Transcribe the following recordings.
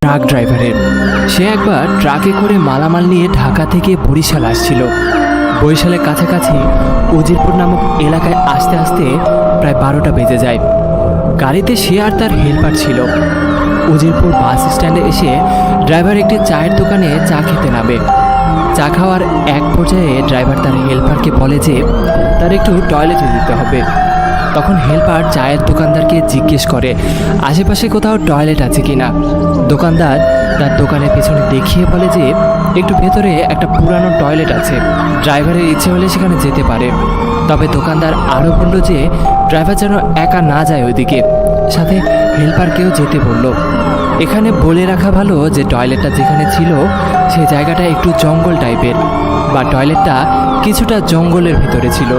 Truck ড্রাইভারের। সে একবার ট্রাকে করে মালামাল নিয়ে ঢাকা থেকে বরিশাল আসছিল। বরিশালের কাছাকাছি উজিরপুর নামক এলাকায় আসতে আসতে প্রায় বারোটা বেজে যায়। গাড়িতে সে আর তার হেল্পার ছিল। উজিরপুর বাস স্ট্যান্ডে এসে ড্রাইভার একটি চায়ের দোকানে চা খেতে নামে। চা খাওয়ার এক পর্যায়ে ড্রাইভার তার হেল্পারকে বলে যে, তার একটু টয়লেটে যেতে হবে। তখন হেল্পার চায়ের দোকানদারকে জিজ্ঞেস করে, আশেপাশে কোথাও টয়লেট আছে কিনা? দোকানদার তার দোকানের পেছনে দেখিয়ে বলে যে, একটু ভেতরে একটা পুরানো টয়লেট আছে। ড্রাইভারের ইচ্ছে হলে সেখানে যেতে পারে। তবে দোকানদার আরও বলল যে, ড্রাইভার যেন একা না যায় ওইদিকে। সাথে হেল্পারকেও যেতে বলল, এখানে বলে রাখা ভালো যে, টয়লেটটা যেখানে ছিল, সে জায়গাটা একটু জঙ্গল টাইপের বা টয়লেটটা কিছুটা জঙ্গলের ভিতরে ছিল।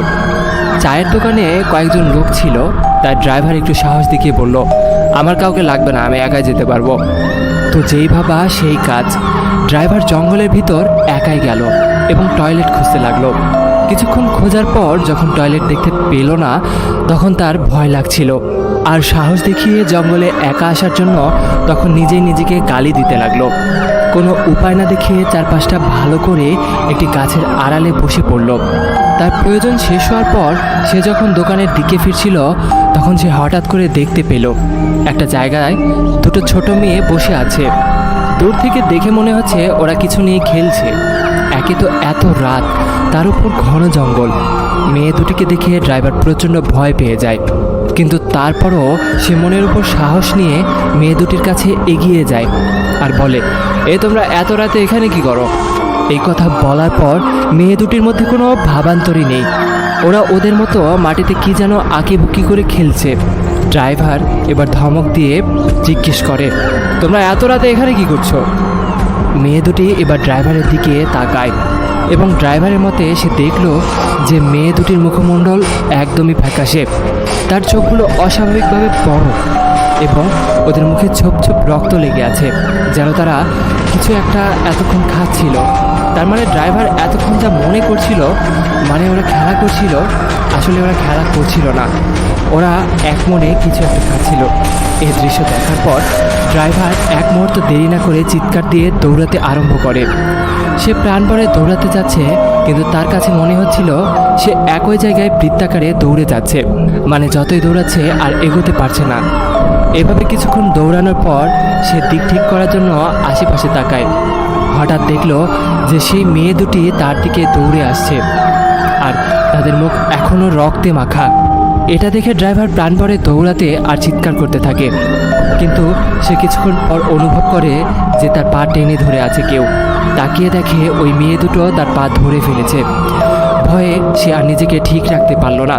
চায়ের দোকানে কয়েকজন লোক ছিল। তার ড্রাইভার একটু সাহস দেখিয়ে বলল, আমার কাউকে লাগবে না, আমি একাই যেতে পারব। তো যেই ভাবা সেই কাজ। ড্রাইভার জঙ্গলের ভিতর একাই গেল এবং টয়লেট খুঁজতে লাগল। কিছুক্ষণ খোঁজার পর যখন টয়লেট দেখতে পেল না, তখন তার ভয় লাগছিল। আর সাহস দেখিয়ে জঙ্গলে একা আসার জন্য তখন নিজেই নিজেকে গালি দিতে লাগল। কোনো উপায় না দেখিয়ে চারপাশটা ভালো করে একটি গাছের আড়ালে বসে পড়ল। তার প্রয়োজন শেষ হওয়ার পর সে যখন দোকানের দিকে ফিরছিল, তখন সে হঠাৎ করে দেখতে পেল, একটা জায়গায় দুটো ছোট মেয়ে বসে আছে। দূর থেকে দেখে মনে হচ্ছে ওরা কিছু নিয়ে খেলছে। একে তো এত রাত, তার উপর ঘন জঙ্গল। মেয়ে দুটিকে দেখে ড্রাইভার প্রচণ্ড ভয় পেয়ে যায়। কিন্তু তারপরও সে মনের উপর সাহস নিয়ে মেয়ে দুটির কাছে এগিয়ে যায় আর বলে, এ তোমরা এত রাতে এখানে কি করো? এই কথা বলার পর মেয়ে দুটির মধ্যে কোনো ভাবান্তরই নেই। ওরা ওদের মতো মাটিতে কি যেন আঁকিবুকি করে খেলছে। ড্রাইভার এবার ধমক দিয়ে জিজ্ঞেস করে, তোমরা এত রাতে এখানে কি করছ? মেয়ে দুটি এবার ড্রাইভারের দিকে তাকায়। এবং ড্রাইভারের মতে সে দেখল যে মেয়ে দুটির মুখমণ্ডল একদমই ফ্যাকাশে। তার চোখগুলো অস্বাভাবিকভাবে বড় এবং ওদের মুখে ছোপ ছোপ রক্ত লেগে আছে, যেন তারা কিছু একটা এতক্ষণ খাচ্ছিল। তার মানে ড্রাইভার এতক্ষণ যা মনে করছিল মানে ওরা খেলা করছিল, আসলে ওরা খেলা করছিল না। ওরা এক মনে কিছু একটা খাচ্ছিল। এই দৃশ্য দেখার পর ড্রাইভার এক মুহূর্ত দেরি না করে চিৎকার দিয়ে দৌড়াতে আরম্ভ করে। সে প্রাণপণে দৌড়াতে যাচ্ছে, কিন্তু তার কাছে মনে হচ্ছিল সে একই জায়গায় বৃত্তাকারে দৌড়ে যাচ্ছে মানে যতই দৌড়াচ্ছে আর এগোতে পারছে না। এভাবে কিছুক্ষণ দৌড়ানোর পর সে দিক ঠিক করার জন্য আশেপাশে তাকায়। হঠাৎ দেখল যে সেই মেয়ে দুটি তার দিকে দৌড়ে আসছে, আর তাদের মুখ এখনও রক্তে মাখা। এটা দেখে ড্রাইভার প্রাণভরে দৌড়াতে আর চিৎকার করতে থাকে। কিন্তু সে কিছুক্ষণ পর অনুভব করে যে তার পা টেনে ধরে আছে কেউ। তাকিয়ে দেখে ওই মেয়ে দুটো তার পা ধরে ফেলেছে। ভয়ে সে আর নিজেকে ঠিক রাখতে পারল না।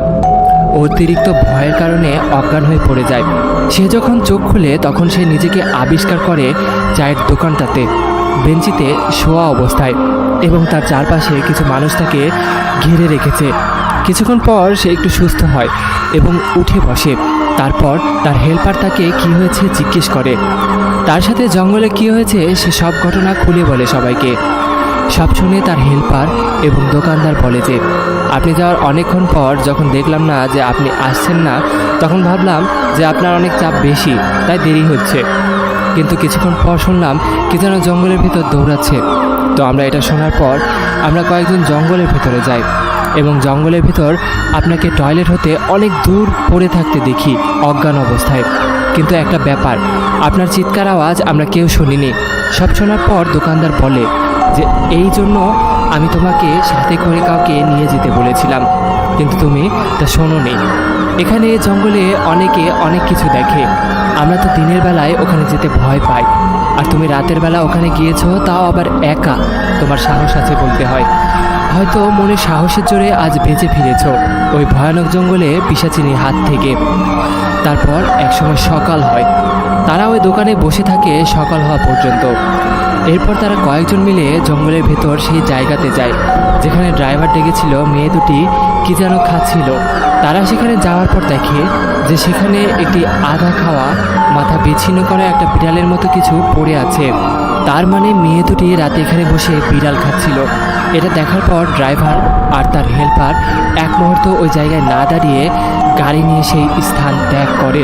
অতিরিক্ত ভয়ের কারণে অজ্ঞান হয়ে পড়ে যায়। সে যখন চোখ খুলে তখন সে নিজেকে আবিষ্কার করে চায়ের দোকানটাতে, বেঞ্চিতে শোয়া অবস্থায় এবং তার চারপাশে কিছু মানুষ তাকে ঘিরে রেখেছে। কিছুক্ষণ পর সে একটু সুস্থ হয় এবং উঠে বসে। তারপর তার হেল্পার তাকে কি হয়েছে জিজ্ঞেস করে। তার সাথে জঙ্গলে কি হয়েছে সে সব ঘটনা খুলে বলে সবাইকে। সব শুনে তার হেল্পার এবং দোকানদার বলে যে, আপনি যাওয়ার অনেকক্ষণ পর যখন দেখলাম না যে আপনি আসছেন না, তখন ভাবলাম যে আপনার অনেক চাপ বেশি, তাই দেরি হচ্ছে। কিন্তু কিছুক্ষণ পর শুনলাম কি যেন জঙ্গলের ভিতর দৌড়াচ্ছে। তো আমরা এটা শোনার পর আমরা কয়েকজন জঙ্গলের ভিতরে যাই। এবং জঙ্গলের ভিতর আপনাকে টয়লেট হতে অনেক দূর পড়ে থাকতে দেখি, অজ্ঞান অবস্থায়। কিন্তু একটা ব্যাপার, আপনার চিৎকার আওয়াজ আমরা কেউ শুনিনি। সব শোনার পর দোকানদার বলে যে, এই জন্য আমি তোমাকে সাথে করে কাউকে নিয়ে যেতে বলেছিলাম, কিন্তু তুমি তা শোনোনি। এখানে জঙ্গলে অনেকে অনেক কিছু দেখে। আমরা তো দিনের বেলায় ওখানে যেতে ভয় পাই, আর তুমি রাতের বেলা ওখানে গিয়েছো তাও আবার একা, তোমার সাহস আছে বলতে হয়। হয়তো মনে সাহসের জোরে আজ বেঁচে ফিরেছ। ওই ভয়ানক জঙ্গলে পিসাচিনির হাত থেকে। তারপর একসময় সকাল হয়। তারা ওই দোকানে বসে থাকে সকাল হওয়া পর্যন্ত। এরপর তারা কয়েকজন মিলে জঙ্গলের ভেতর সেই জায়গাতে যায়, যেখানে ড্রাইভার ডেকেছিল মেয়ে দুটি কি যেন খাচ্ছিল। তারা সেখানে যাওয়ার পর দেখে যে সেখানে একটি আধা খাওয়া মাথা বিচ্ছিন্ন করা একটা বিড়ালের মতো কিছু পড়ে আছে। তার মানে মেয়ে দুটি রাতে এখানে বসে বিড়াল খাচ্ছিল। এটা দেখার পর ড্রাইভার আর তার হেল্পার এক মুহূর্ত ওই জায়গায় না দাঁড়িয়ে গাড়ি নিয়ে সেই স্থান ত্যাগ করে